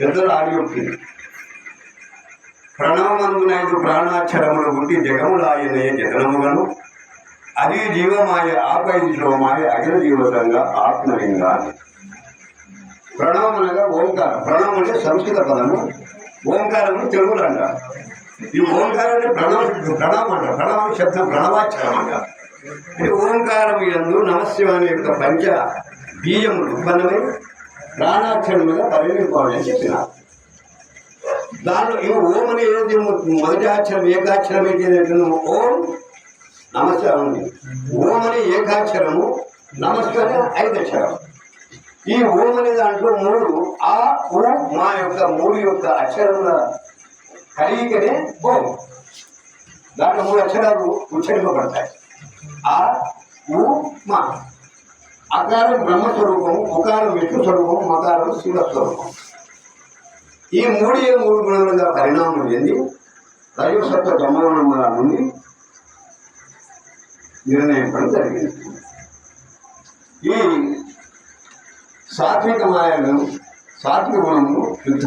పెద్దలు ఆడియోక్తి ప్రణవమందునైదు ప్రాణాక్షరములు పుట్టి జగములాయనయ జగనములను అది జీవమాయ ఆపై శివమాయ అఖిల జీవతంగా ఆత్మలింగా. ప్రణవం అనగా ఓంకారం. ప్రణవం అంటే సంస్కృత పదము. ఓంకారము తెలుగులు అంటారు ఈ ఓంకారాన్ని ప్రణవ ప్రణవం అంటారు ప్రణవం శబ్దం ప్రణవాక్షరం అంటారు ఓంకారం ఎందు నమశివాని యొక్క పంచ బీజములు ఉత్పన్నమై ప్రాణాక్షరముగా పరిణింపాలని చెప్పినారు. దాంట్లో ఈ ఓం అని ఏదైతే మొదటి అక్షరం ఏకాక్షరం అయితే ఓం నమస్కారం ఓం అనే ఏకాక్షరము నమస్కారం ఐదు అక్షరం ఈ ఓం అనే దాంట్లో మూడు ఆ ఓ మా యొక్క మూడు యొక్క అక్షరముల కలిగికనే ఓం. దాంట్లో మూడు అక్షరాలు ఉచ్చరింపబడతాయి. ఆ ఉ మా. అకారం బ్రహ్మస్వరూపం ఉకారం విష్ణు స్వరూపం మకారం శివస్వరూపం ఈ మూడు మూడు గుణములుగా పరిణామం చెంది రజోసత్వ బ్రహ్మగుణముల నుండి నిర్ణయించడం జరిగింది. ఈ సాత్విక మాయను సాత్విక గుణము యుద్ధ